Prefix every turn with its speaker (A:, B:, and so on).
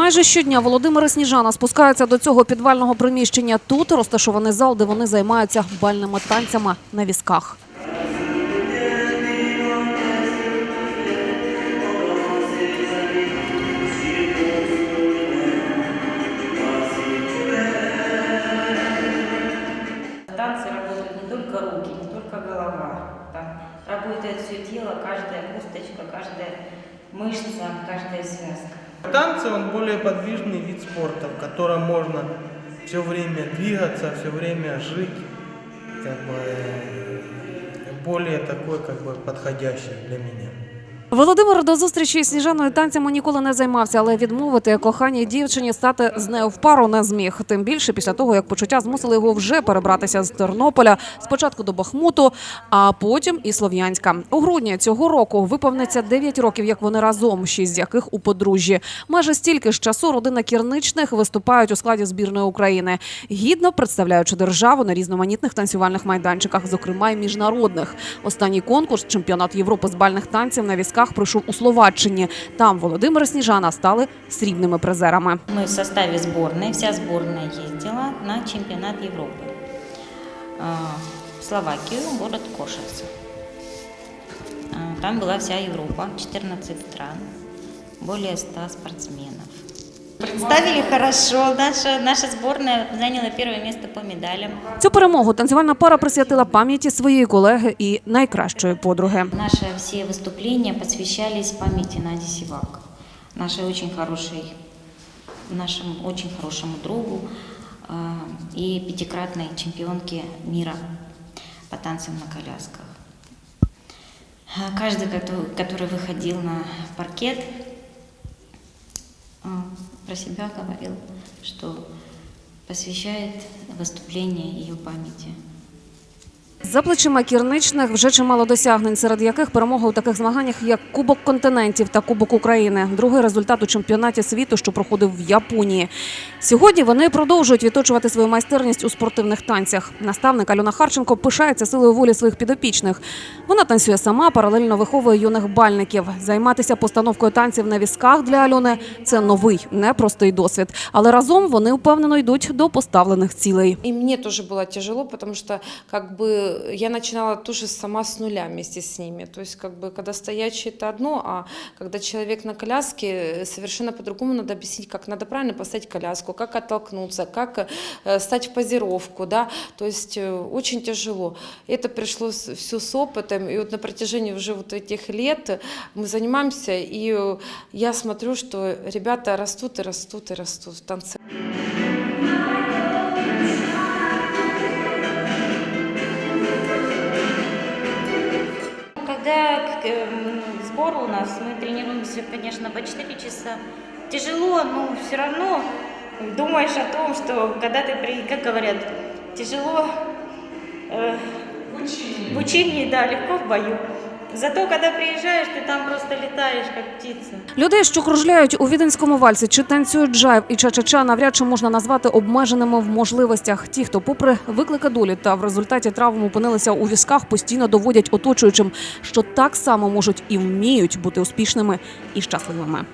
A: Майже щодня Володимир Сніжана спускаються до цього підвального приміщення. Тут розташований зал, де вони займаються бальними танцями на візках.
B: Танцы работают не только руки, не только голова. Там работает все тело, каждая косточка, каждая мышца, каждая связка.
C: Танцы он более подвижный вид спорта, в котором можно все время двигаться, все время жить, как бы более такой как бы подходящий для меня.
A: Володимир до зустрічі із Сніжаною танцями ніколи не займався, але відмовити коханій дівчині стати з нею в пару не зміг. Тим більше після того, як почуття змусили його вже перебратися з Тернополя спочатку до Бахмуту, а потім і Слов'янська. У грудні цього року виповниться 9 років, як вони разом, шість з яких у подружжі. Майже стільки ж часу родина Кірничних виступають у складі збірної України, гідно представляючи державу на різноманітних танцювальних майданчиках, зокрема й міжнародних. Останній конкурс чемпіонат Європи з бальних танців на візках пройшов у Словаччині. Там Володимир і Сніжана стали срібними призерами.
B: Мы в составе сборной, вся сборная ездила на чемпионат Европы. А, В Словакию, город Кошица. А, Там была вся Европа, 14 стран, более 100 спортсменов. Представили хорошо. Наша, наша сборная заняла первое место по медалям.
A: Цю перемогу танцювальна пара присвятила пам'яті своєї колеги і найкращої подруги.
B: Наши все выступления посвящались памяти Нади Сивак, нашей очень хорошей, нашему очень хорошему другу э, и пятикратной чемпионке мира по танцам на колясках. А Каждый, кото- который выходил на паркет, э, про себя говорил, что посвящает выступление ее памяти.
A: За плечима кірничних вже чимало досягнень, серед яких перемога у таких змаганнях як Кубок континентів та Кубок України. Другий результат у чемпіонаті світу, що проходив в Японії. Сьогодні вони продовжують відточувати свою майстерність у спортивних танцях. Наставник Альона Харченко пишається силою волі своїх підопічних. Вона танцює сама, паралельно виховує юних бальників. Займатися постановкою танців на візках для Альони це новий, непростий досвід. Але разом вони впевнено йдуть до поставлених цілей.
D: И мне тоже было тяжело, потому что как я начинала тоже сама с нуля вместе с ними. То есть как бы когда стоячий это одно, а когда человек на коляске, совершенно по-другому надо объяснить, как надо правильно поставить коляску, как оттолкнуться, как э, стать в позировку, да. То есть э, очень тяжело. Это пришло все с опытом, и вот на протяжении уже вот этих лет мы занимаемся, и э, я смотрю, что ребята растут и растут и растут в танце.
B: Когда сбору у нас, мы тренируемся, конечно, по 4 часа. Тяжело, но все равно думаешь о том, что когда ты, при, как говорят, тяжело э, в учении, да, легко в бою. Зато, коли приїжджаєш, ти там просто літаєш, як птиця.
A: Людей, що кружляють у віденському вальсі чи танцюють джайв і ча-ча-ча, навряд чи можна назвати обмеженими в можливостях. Ті, хто, попри виклики долі та в результаті травм опинилися у візках, постійно доводять оточуючим, що так само можуть і вміють бути успішними і щасливими.